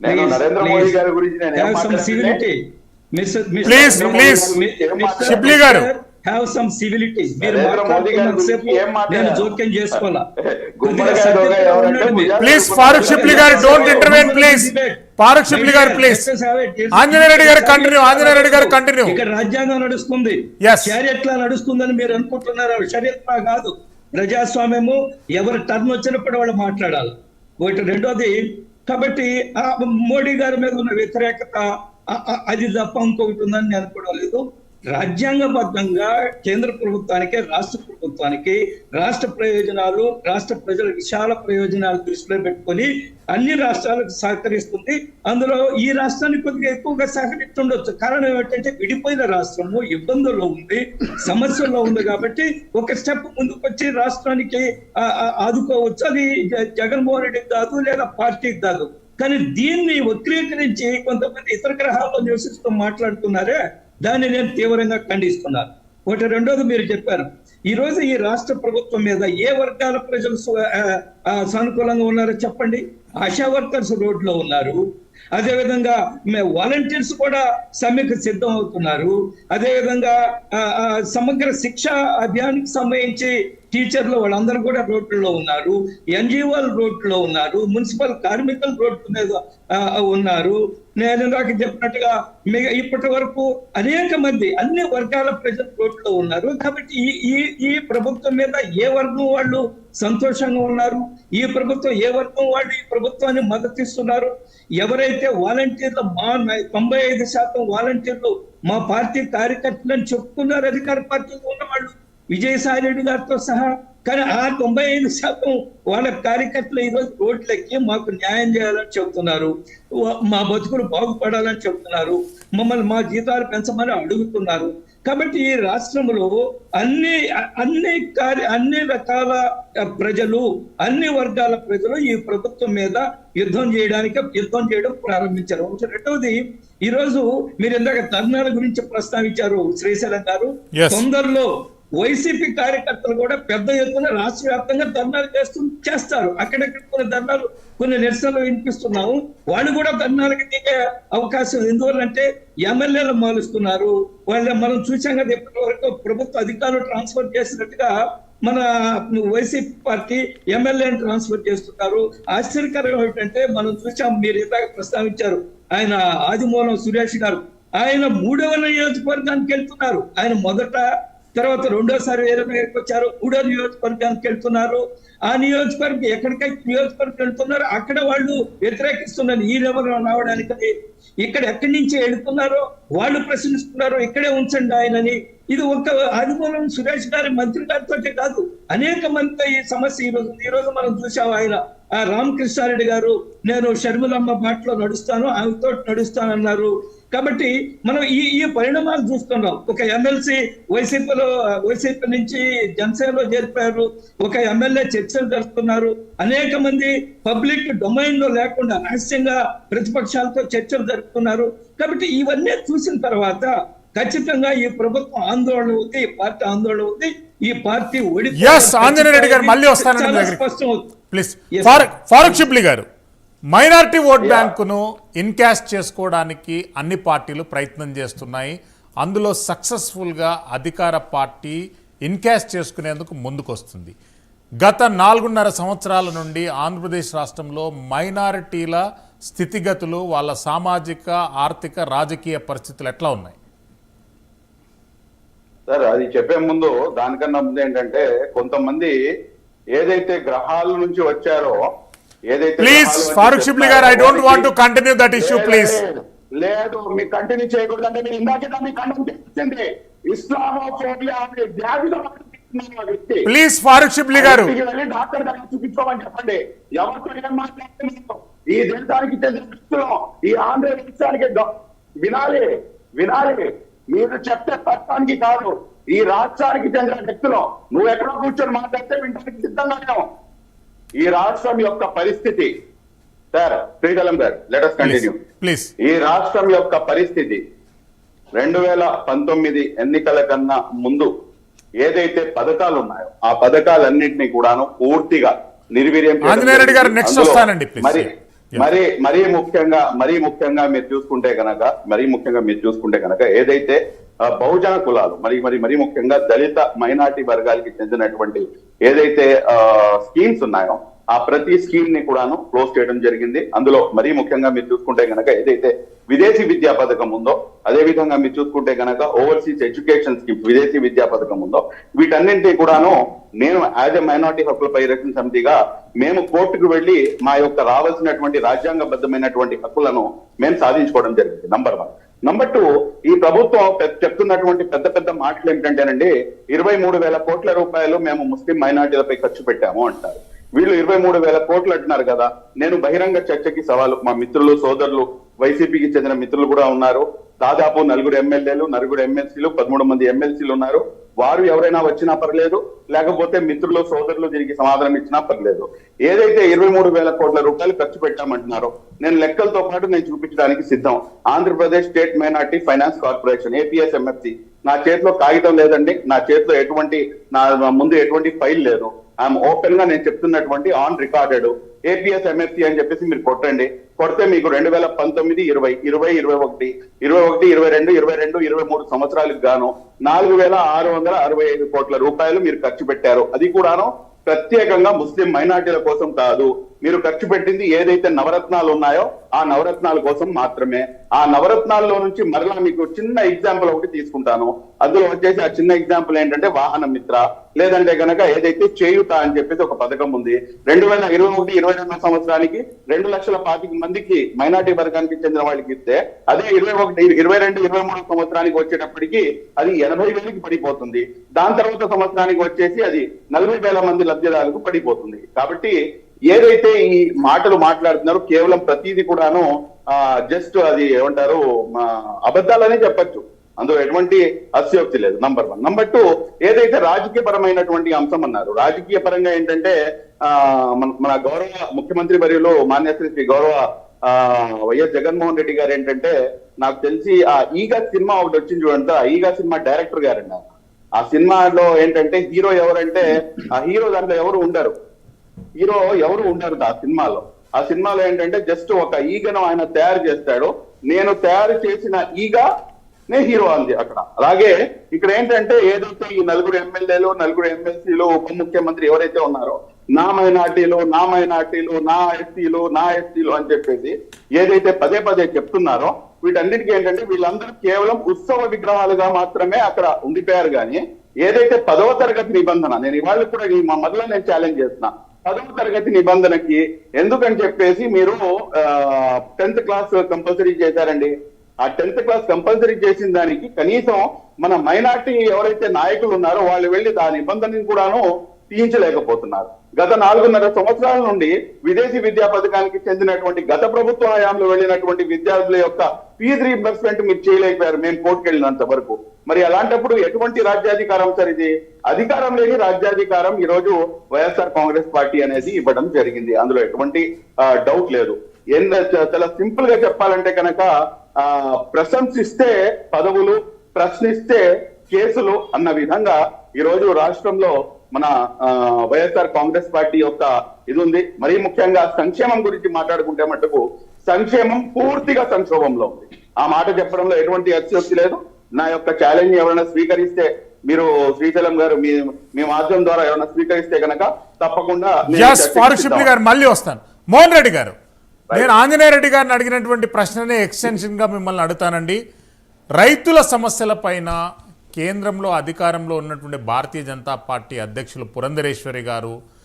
నేను నరేంద్ర. మోడీ గారి గురించి నేను ఏం మాట్లాడానంటే-. Mr. షిబ్లీ గారు. Have some civility. మీరు నేను? జోక్యం చేసుకోవాలా ప్లీజ్ ఫారూక్ షిప్లీ గారు don't intervene please Farooq Shibli గారు ప్లీజ్ ఆంజనేయ రెడ్డి గారు కంటిన్యూ ఆంజనేయ రెడ్డి గారు కంటిన్యూ ఇక్కడ రాజ్యాంగం నడుస్తుంది Yes. షరియత్లా నడుస్తుందని మీరు అనుకుంటున్నారు షరియత్లా కాదు ప్రజాస్వామ్యము ఎవరి టర్న్ వచ్చినప్పుడు వాళ్ళు మాట్లాడాలి ఒకటి రెండోది కాబట్టి మోడీ గారి మీద ఉన్న వ్యతిరేకత అది తప్ప ఇంకొకటి ఉందని నేను అనుకోవడం లేదు. రాజ్యాంగబద్ధంగా కేంద్ర ప్రభుత్వానికి రాష్ట్ర ప్రభుత్వానికి రాష్ట్ర ప్రయోజనాలు రాష్ట్ర ప్రజల విశాల ప్రయోజనాలు దృష్టిలో పెట్టుకొని అన్ని రాష్ట్రాలకు సహకరిస్తుంది. అందులో ఈ రాష్ట్రానికి కొద్దిగా ఎక్కువగా సహకరిస్తుండొచ్చు కారణం ఏమిటంటే విడిపోయిన రాష్ట్రము ఇబ్బందుల్లో ఉంది సమస్యల్లో ఉంది కాబట్టి ఒక స్టెప్ ముందుకు వచ్చి రాష్ట్రానికి ఆదుకోవచ్చు. అది జగన్మోహన్ రెడ్డికి కాదు లేదా పార్టీకి కాదు. కానీ దీన్ని వక్రీకరించి కొంతమంది ఇతర గ్రహాల్లో నివసిస్తూ మాట్లాడుతున్నారే? దాన్ని నేను తీవ్రంగా ఖండిస్తున్నాను. ఒకటి రెండోది మీరు చెప్పారు. ఈరోజు ఈ రాష్ట్ర ప్రభుత్వం మీద ఏ వర్గాల ప్రజలు సు- సానుకూలంగా ఉన్నారో చెప్పండి. ఆశా వర్కర్స్ రోడ్లో ఉన్నారు. అదేవిధంగా వాలంటీర్స్ కూడా సమ్మెకు సిద్ధం అవుతున్నారు అదేవిధంగా ఆ, సమగ్ర శిక్ష అభియానికి సంబంధించి టీచర్లు వాళ్ళందరూ కూడా రోడ్లలో ఉన్నారు ఎన్జిఓలు రోడ్లో ఉన్నారు మున్సిపల్ కార్మికులు రోడ్డు మీద ఉన్నారు. నేను నాకు చెప్పినట్టుగా మిగ ఇప్పటి వరకు అనేక మంది అన్ని వర్గాల ప్రజలు రోడ్లో ఉన్నారు. కాబట్టి ఈ ఈ ఈ ప్రభుత్వం మీద ఏ వర్గం వాళ్ళు సంతోషంగా ఉన్నారు? ఈ ప్రభుత్వం ఏ వర్గం వాళ్ళు ఈ ప్రభుత్వాన్ని మద్దతిస్తున్నారు ఎవరైతే వాలంటీర్లు మా తొంభై ఐదు శాతం వాలంటీర్లు మా పార్టీ కార్యకర్తలను చెప్పుకున్నారు అధికార పార్టీలో ఉన్న వాళ్ళు విజయసాయి రెడ్డి గారితో సహా కానీ ఆ తొంభై ఐదు శాతం వాళ్ళ కార్యకర్తలు ఈరోజు రోడ్లెక్కి మాకు న్యాయం చేయాలని చెబుతున్నారు. మా బతుకులు బాగుపడాలని చెబుతున్నారు. మమ్మల్ని మా జీతాలు పెంచమని అడుగుతున్నారు. కాబట్టి ఈ రాష్ట్రంలో అన్ని అన్ని కార్య అన్ని రకాల ప్రజలు అన్ని వర్గాల ప్రజలు ఈ ప్రభుత్వం మీద యుద్ధం చేయడానికి యుద్ధం చేయడం ప్రారంభించారు. రెండవది ఈ రోజు మీరు ఇందాక ధర్నాల గురించి ప్రస్తావించారు శ్రీశైలం గారు. తొందరలో వైసీపీ కార్యకర్తలు కూడా పెద్ద ఎత్తున రాష్ట్ర వ్యాప్తంగా ధర్నాలు చేస్తూ చేస్తారు. అక్కడక్కడ కొన్ని ధర్నాలు కొన్ని నిరసనలు వినిపిస్తున్నాము. వాళ్ళు కూడా ధర్నాలకు దిగే అవకాశం ఎందువల్లంటే ఎమ్మెల్యేలు మాలుస్తున్నారు. వాళ్ళ మనం చూసాం కదా ఇప్పటి వరకు ప్రభుత్వ అధికారులు ట్రాన్స్ఫర్ చేసినట్టుగా మన వైసీపీ పార్టీ ఎమ్మెల్యేని ట్రాన్స్ఫర్ చేస్తున్నారు. ఆశ్చర్యకరం ఏమిటంటే మనం చూసాం మీరు ఇందాక ప్రస్తావించారు ఆయన ఆదిమూలం సురేష్ గారు. ఆయన మూడవ నియోజకవర్గానికి వెళ్తున్నారు. ఆయన మొదట తర్వాత రెండోసారి వేరే దగ్గరికి వచ్చారు. మూడో నియోజకవర్గానికి వెళ్తున్నారు. ఆ నియోజకవర్గం ఎక్కడికైతే నియోజకవర్గం వెళ్తున్నారో అక్కడ వాళ్ళు వ్యతిరేకిస్తున్నారు ఈ లెవెల్ రావడానికి ఇక్కడ ఎక్కడి నుంచి వెళ్తున్నారో వాళ్ళు ప్రశ్నిస్తున్నారు ఇక్కడే ఉంచండి ఆయనని. ఇది ఒక ఆదిమూలం సురేష్ గారి మంత్రి గారితో కాదు అనేక మంది ఈ సమస్య ఈ రోజు ఈ రోజు మనం చూసాం ఆయన. ఆ రామకృష్ణారెడ్డి గారు నేను షర్మిలమ్మ బాటలో నడుస్తాను ఆమెతో నడుస్తానన్నారు. కాబట్టి మనం ఈ ఈ పరిణామాలు చూస్తున్నాం. ఒక ఎమ్మెల్సీ వైసీపీలో వైసీపీ నుంచి జనసేనలో చేరిపోయారు. ఒక ఎమ్మెల్యే చర్చలు జరుపుతున్నారు. అనేక మంది పబ్లిక్ డొమైన్లో లేకుండా రహస్యంగా ప్రతిపక్షాలతో చర్చలు జరుపుతున్నారు. కాబట్టి ఇవన్నీ చూసిన తర్వాత ఖచ్చితంగా ఈ ప్రభుత్వం ఆందోళన ఉంది ఈ పార్టీ ఆందోళన ఉంది ఈ పార్టీ ఓడి ఆంజనేయ రెడ్డి గారు మళ్ళీ దగ్గరికి. స్పష్టం అవుతుంది ప్లీజ్ ఫారూక్ షిప్లీ గారు. మైనారిటీ ఓట్ బ్యాంకును ఇన్కాస్ట్ చేసుకోవడానికి అన్ని పార్టీలు ప్రయత్నం చేస్తున్నాయి. అందులో సక్సెస్ఫుల్గా అధికార పార్టీ ఇన్కాస్ట్ చేసుకునేందుకు ముందుకొస్తుంది. గత నాలుగున్నర సంవత్సరాల నుండి ఆంధ్రప్రదేశ్ రాష్ట్రంలో మైనారిటీల స్థితిగతులు వాళ్ళ సామాజిక ఆర్థిక రాజకీయ పరిస్థితులు ఎట్లా ఉన్నాయి? సార్ అది చెప్పే ముందు దానికన్నా ముందు ఏంటంటే కొంతమంది ఏదైతే గ్రహాల నుంచి వచ్చారో ప్లీజ్ ఫారూక్ షిప్లీ గారు I don't want to continue that issue please లేదు, మీకు కంటిన్యూ చేయకూడదు అంటే మీరు ఇందాకే దాన్ని కంటిన్యూ చేసింది ఇస్లామోఫోబియా అనే వ్యాధితో ప్లీజ్ ఫారూక్ షిప్లీ గారు. డాక్టర్ దగ్గర చూపించుకోమని చెప్పండి. ఎవరితో ఏం మాట్లాడుతున్నారు ఈ దేశానికి వ్యక్తులు ఈ ఆంధ్ర దేశానికి వినాలి వినాలి. మీరు చెప్తే తత్వానికి కాదు. ఈ రాష్ట్రానికి చెందిన వ్యక్తులు. నువ్వు ఎక్కడో కూర్చొని మాట్లాడితే వినడానికి సిద్ధంగా ఈ రాష్ట్రం యొక్క పరిస్థితి సార్ శ్రీకలం గారు ప్లీజ్ కంటిన్యూ ప్లీజ్ ఈ రాష్ట్రం యొక్క పరిస్థితి రెండు వేల పంతొమ్మిది ఎన్నికల కన్నా ముందు ఏదైతే పథకాలు ఉన్నాయో ఆ పథకాలన్నింటినీ కూడాను పూర్తిగా నిర్వీర్యం. మరి మరి మరీ ముఖ్యంగా మరీ ముఖ్యంగా మీరు చూసుకుంటే గనక మరీ ముఖ్యంగా మీరు చూసుకుంటే గనక ఏదైతే బహుజన కులాలు మరి మరి మరీ ముఖ్యంగా దళిత మైనార్టీ వర్గాలకి చెందినటువంటి ఏదైతే స్కీమ్స్ ఉన్నాయో ఆ ప్రతి స్కీమ్ని కూడాను క్లోజ్ చేయడం జరిగింది. అందులో మరీ ముఖ్యంగా మీరు చూసుకుంటే గనక ఏదైతే విదేశీ విద్యా పథకం ఉందో అదే విధంగా మీరు చూసుకుంటే గనక ఓవర్సీస్ ఎడ్యుకేషన్ స్కీమ్ విదేశీ విద్యా పథకం ఉందో వీటన్నింటినీ కూడాను నేను యాజ్ ఎ మైనార్టీ హక్కుల పరిరక్షణ సమితిగా మేము కోర్టుకు వెళ్ళి మా యొక్క రావాల్సినటువంటి రాజ్యాంగబద్ధమైనటువంటి హక్కులను మేము సాధించుకోవడం జరిగింది నంబర్ వన్. నంబర్ టూ ఈ ప్రభుత్వం చెప్తున్నటువంటి పెద్ద పెద్ద మాటలు ఏంటంటేనండి ఇరవై మూడు వేల కోట్ల రూపాయలు మేము ముస్లిం మైనార్టీలపై ఖర్చు పెట్టాము అంటారు. వీళ్ళు ఇరవై మూడు వేల కోట్లు అంటున్నారు కదా నేను బహిరంగ చర్చకి సవాలు మా మిత్రులు సోదరులు వైసీపీకి చెందిన మిత్రులు కూడా ఉన్నారు. దాదాపు నలుగురు ఎమ్మెల్యేలు నలుగురు ఎమ్మెల్సీలు పదమూడు మంది ఎమ్మెల్సీలు ఉన్నారు. వారు ఎవరైనా వచ్చినా పర్లేదు లేకపోతే మిత్రులు సోదరులు దీనికి సమాధానం ఇచ్చినా పర్లేదు. ఏదైతే ఇరవై మూడు వేల కోట్ల రూపాయలు ఖర్చు పెట్టామంటున్నారో నేను లెక్కలతో పాటు నేను చూపించడానికి సిద్ధం. Andhra Pradesh state minority finance corporation APS MFC నా చేతిలో కాగితం లేదండి. నా చేతిలో ఎటువంటి నా ముందు ఎటువంటి ఫైల్ లేదు. ఐఎమ్ ఓపెన్గా నేను చెప్తున్నటువంటి ఆన్ రికార్డెడ్ ఏపీఎస్ ఎంఎస్సి అని చెప్పేసి మీరు కొట్టండి. కొడితే మీకు రెండు వేల పంతొమ్మిది ఇరవై ఇరవై ఇరవై ఒకటి ఇరవై ఒకటి ఇరవై రెండు ఇరవై రెండు ఇరవై మూడు సంవత్సరాలకు గాను నాలుగు వేల ఆరు వందల అరవై ఐదు కోట్ల రూపాయలు మీరు ఖర్చు పెట్టారు. అది కూడాను ప్రత్యేకంగా ముస్లిం మైనార్టీల కోసం కాదు. మీరు ఖర్చు పెట్టింది ఏదైతే నవరత్నాలు ఉన్నాయో ఆ నవరత్నాల కోసం మాత్రమే. ఆ నవరత్నాల్లో నుంచి మరలా మీకు చిన్న ఎగ్జాంపుల్ ఒకటి తీసుకుంటాను. అందులో వచ్చేసి ఆ చిన్న ఎగ్జాంపుల్ ఏంటంటే వాహన మిత్ర. లేదంటే గనక ఏదైతే చేయుట అని చెప్పేసి ఒక పథకం ఉంది. రెండు వేల ఇరవై ఒకటి ఇరవై రెండు సంవత్సరానికి రెండు లక్షల పాతిక మందికి మైనార్టీ వర్గానికి చెందిన వాళ్ళకి ఇస్తే అదే ఇరవై ఒకటి ఇరవై రెండు ఇరవై మూడు సంవత్సరానికి వచ్చేటప్పటికి అది ఎనభై వేలకి పడిపోతుంది. దాని తర్వాత సంవత్సరానికి వచ్చేసి అది నలభై వేల మంది లబ్ధిదారులకు పడిపోతుంది. కాబట్టి ఏదైతే ఈ మాటలు మాట్లాడుతున్నారో కేవలం ప్రతిదీ కూడాను జస్ట్ అది ఏమంటారు మా అబద్ధాలనే చెప్పొచ్చు. అందులో ఎటువంటి అస్యోక్తి లేదు నంబర్ వన్ నంబర్ టూ ఏదైతే రాజకీయ పరమైనటువంటి అంశం అన్నారు రాజకీయ పరంగా ఏంటంటే ఆ మన గౌరవ ముఖ్యమంత్రి వర్యులు మాన్యశ్రీ శ్రీ గౌరవ వైఎస్ జగన్మోహన్ రెడ్డి గారు ఏంటంటే నాకు తెలిసి ఆ ఈగా సినిమా ఒకటి వచ్చింది చూడండి ఈగా సినిమా డైరెక్టర్ గారండి. ఆ సినిమాలో ఏంటంటే హీరో ఎవరంటే ఆ హీరో దాంట్లో ఎవరు ఉండరు. హీరో ఎవరు ఉండరు ఆ సినిమాలో. ఆ సినిమాలో ఏంటంటే జస్ట్ ఒక ఈగను ఆయన తయారు చేస్తాడు. నేను తయారు చేసిన ఈగ నే హీరో అంది అక్కడ. అలాగే ఇక్కడ ఏంటంటే ఏదైతే ఈ నలుగురు ఎమ్మెల్యేలు నలుగురు ఎమ్మెల్సీలు ఉప ముఖ్యమంత్రి ఎవరైతే ఉన్నారో నా మైనార్టీలు నా మైనార్టీలు నా ఎస్సీలు నా ఎస్సీలు అని చెప్పేసి ఏదైతే పదే పదే చెప్తున్నారో వీటన్నిటికీ ఏంటంటే వీళ్ళందరూ కేవలం ఉత్సవ విగ్రహాలుగా మాత్రమే అక్కడ ఉండిపోయారు కానీ ఏదైతే పదవ తరగతి నిబంధన నేను ఇవాళ కూడా ఈ మా మొదలు నేను ఛాలెంజ్ చేస్తున్నా. పదవ తరగతి నిబంధనకి ఎందుకని చెప్పేసి మీరు టెన్త్ క్లాస్ కంపల్సరీ చేశారండి? ఆ టెన్త్ క్లాస్ కంపల్సరీ చేసిన దానికి కనీసం మన మైనార్టీ ఎవరైతే నాయకులు ఉన్నారో వాళ్ళు వెళ్ళి దాని నిబంధనని కూడాను తీయించలేకపోతున్నారు. గత నాలుగున్నర సంవత్సరాల నుండి విదేశీ విద్యా పథకానికి చెందినటువంటి గత ప్రభుత్వ హయాంలో వెళ్ళినటువంటి విద్యార్థుల యొక్క ఫీజు రీంబర్స్మెంట్ మీరు చేయలేకపోయారు. మేము కోర్టుకు వెళ్ళినంత వరకు. మరి అలాంటప్పుడు ఎటువంటి రాజ్యాధికారం సార్ ఇది? అధికారం లేని రాజ్యాధికారం ఈ రోజు వైఎస్ఆర్ కాంగ్రెస్ పార్టీ అనేది ఇవ్వడం జరిగింది. అందులో ఎటువంటి డౌట్ లేదు. ఎంత చాలా సింపుల్గా చెప్పాలంటే కనుక ప్రశంసిస్తే పదవులు ప్రశ్నిస్తే కేసులు అన్న విధంగా ఈ రోజు రాష్ట్రంలో మన వైఎస్ఆర్ కాంగ్రెస్ పార్టీ యొక్క ఇది ఉంది. మరీ ముఖ్యంగా సంక్షేమం గురించి మాట్లాడుకుంటే మటుకు సంక్షేమం పూర్తిగా సంక్షోభంలో ఉంది. ఆ మాట చెప్పడంలో ఎటువంటి అత్యోక్తి లేదు. నా యొక్క ఛాలెంజ్ ఎవరైనా స్వీకరిస్తే మీరు శ్రీశైలం గారు మీ మీ మాధ్యమం ద్వారా ఎవరైనా స్వీకరిస్తే కనుక తప్పకుండా మళ్ళీ వస్తాను. మోహన్ రెడ్డి గారు నేను ఆంజనేయ రెడ్డి గారిని అడిగినటువంటి ప్రశ్ననే ఎక్స్టెన్షన్గా మిమ్మల్ని అడుగుతానండి. రైతుల సమస్యల పైన కేంద్రంలో అధికారంలో ఉన్నటువంటి భారతీయ జనతా పార్టీ అధ్యక్షులు పురంధరేశ్వరి గారు